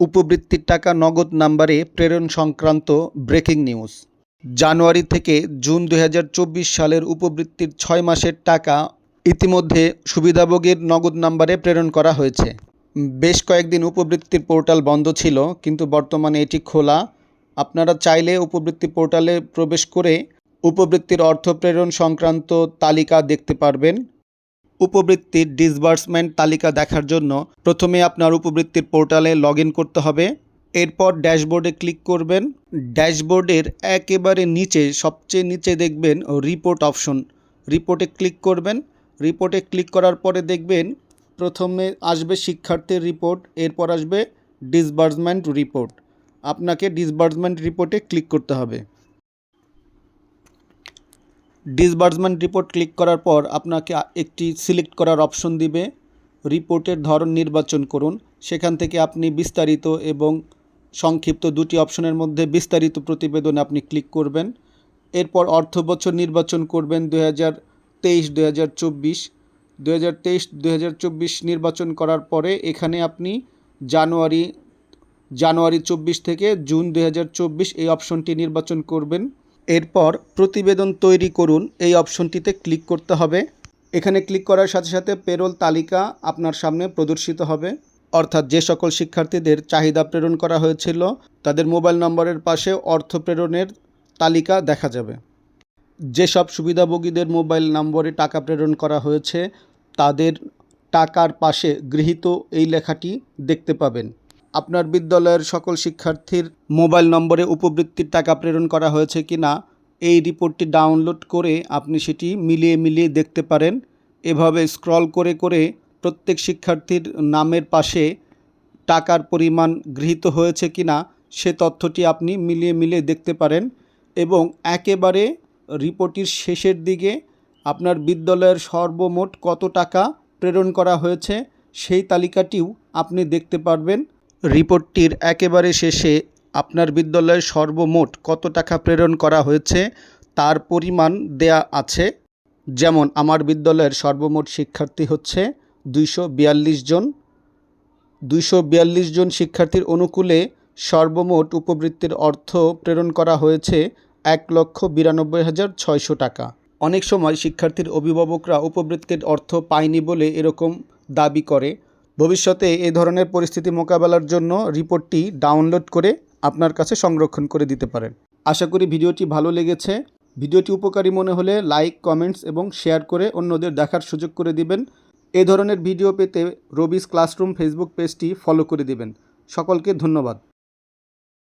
উপবৃত্তির টাকা নগদ নাম্বারে প্রেরণ সংক্রান্ত ব্রেকিং নিউজ। জানুয়ারি থেকে জুন দু হাজার চব্বিশ সালের উপবৃত্তির ছয় মাসের টাকা ইতিমধ্যে সুবিধাভোগীর নগদ নাম্বারে প্রেরণ করা হয়েছে। বেশ কয়েকদিন উপবৃত্তির পোর্টাল বন্ধ ছিল, কিন্তু বর্তমানে এটি খোলা। আপনারা চাইলে উপবৃত্তি পোর্টালে প্রবেশ করে উপবৃত্তির অর্থ প্রেরণ সংক্রান্ত তালিকা দেখতে পারবেন। উপবৃত্তির ডিসবার্সমেন্ট তালিকা দেখার জন্য প্রথমে আপনার উপবৃত্তির পোর্টালে লগ করতে হবে। এরপর ড্যাশবোর্ডে ক্লিক করবেন। ড্যাশবোর্ডের একেবারে নিচে, সবচেয়ে নিচে দেখবেন রিপোর্ট অপশন রিপোর্টে ক্লিক করবেন। রিপোর্টে ক্লিক করার পরে দেখবেন প্রথমে আসবে শিক্ষার্থীর রিপোর্ট এরপর আসবে ডিসবার্সমেন্ট রিপোর্ট আপনাকে ডিসবার্সমেন্ট রিপোর্টে ক্লিক করতে হবে। ডিসবার্সমেন্ট রিপোর্ট ক্লিক করার পর আপনাকে একটি সিলেক্ট করার অপশন দিবে। রিপোর্টের ধরন নির্বাচন করুন। সেখান থেকে আপনি বিস্তারিত এবং সংক্ষিপ্ত দুটি অপশনের মধ্যে বিস্তারিত প্রতিবেদন আপনি ক্লিক করবেন। এরপর অর্থ বছর নির্বাচন করবেন দু হাজার তেইশ দু হাজার চব্বিশ। দু হাজার তেইশ দু হাজার চব্বিশ নির্বাচন করার পরে এখানে আপনি জানুয়ারি জানুয়ারি চব্বিশ থেকে জুন দু হাজার চব্বিশ এই অপশনটি নির্বাচন করবেন। এরপর প্রতিবেদন তৈরি করুন। এই অপশনটিতে ক্লিক করতে হবে। এখানে ক্লিক করার সাথে সাথে পেরোল তালিকা আপনার সামনে প্রদর্শিত হবে। অর্থাৎ যে সকল শিক্ষার্থীদের চাহিদা প্রেরণ করা হয়েছিল, তাদের মোবাইল নম্বরের পাশে অর্থ প্রেরণের তালিকা দেখা যাবে। যেসব সুবিধাভোগীদের মোবাইল নম্বরে টাকা প্রেরণ করা হয়েছে, তাদের টাকার পাশে গৃহীত এই লেখাটি দেখতে পাবেন। আপনার বিদ্যালয়ের সকল শিক্ষার্থীর মোবাইল নম্বরে উপবৃত্তির টাকা প্রেরণ করা হয়েছে কি না, এই রিপোর্টটি ডাউনলোড করে আপনি সেটি মিলিয়ে মিলিয়ে দেখতে পারেন। এভাবে স্ক্রল করে করে প্রত্যেক শিক্ষার্থীর নামের পাশে টাকার পরিমাণ গৃহীত হয়েছে কি না, সে তথ্যটি আপনি মিলিয়ে মিলিয়ে দেখতে পারেন এবং একেবারে রিপোর্টটির শেষের দিকে আপনার বিদ্যালয়ের সর্বমোট কত টাকা প্রেরণ করা হয়েছে সেই তালিকাটিও আপনি দেখতে পারবেন। রিপোর্টটির একেবারে শেষে আপনার বিদ্যালয়ে সর্বমোট কত টাকা প্রেরণ করা হয়েছে তার পরিমাণ দেয়া আছে? যেমন আমার বিদ্যালয়ের সর্বমোট শিক্ষার্থী হচ্ছে দুইশো বিয়াল্লিশ জন। দুইশো বিয়াল্লিশ জন শিক্ষার্থীর অনুকূলে সর্বমোট উপবৃত্তির অর্থ প্রেরণ করা হয়েছে এক লক্ষ বিরানব্বই হাজার ছয়শো টাকা। অনেক সময় শিক্ষার্থীর অভিভাবকরা উপবৃত্তির অর্থ পায়নি বলে এরকম দাবি করে। ভবিষ্যতে এ ধরনের পরিস্থিতি মোকাবেলার জন্য রিপোর্টটি ডাউনলোড করে আপনার কাছে সংরক্ষণ করে দিতে পারেন। আশা করি ভিডিওটি ভালো লেগেছে। ভিডিওটি উপকারী মনে হলে লাইক, কমেন্টস এবং শেয়ার করে অন্যদের দেখার সুযোগ করে দিবেন। এ ধরনের ভিডিও পেতে রবিস ক্লাসরুম ফেসবুক পেজটি ফলো করে দিবেন। সকলকে ধন্যবাদ।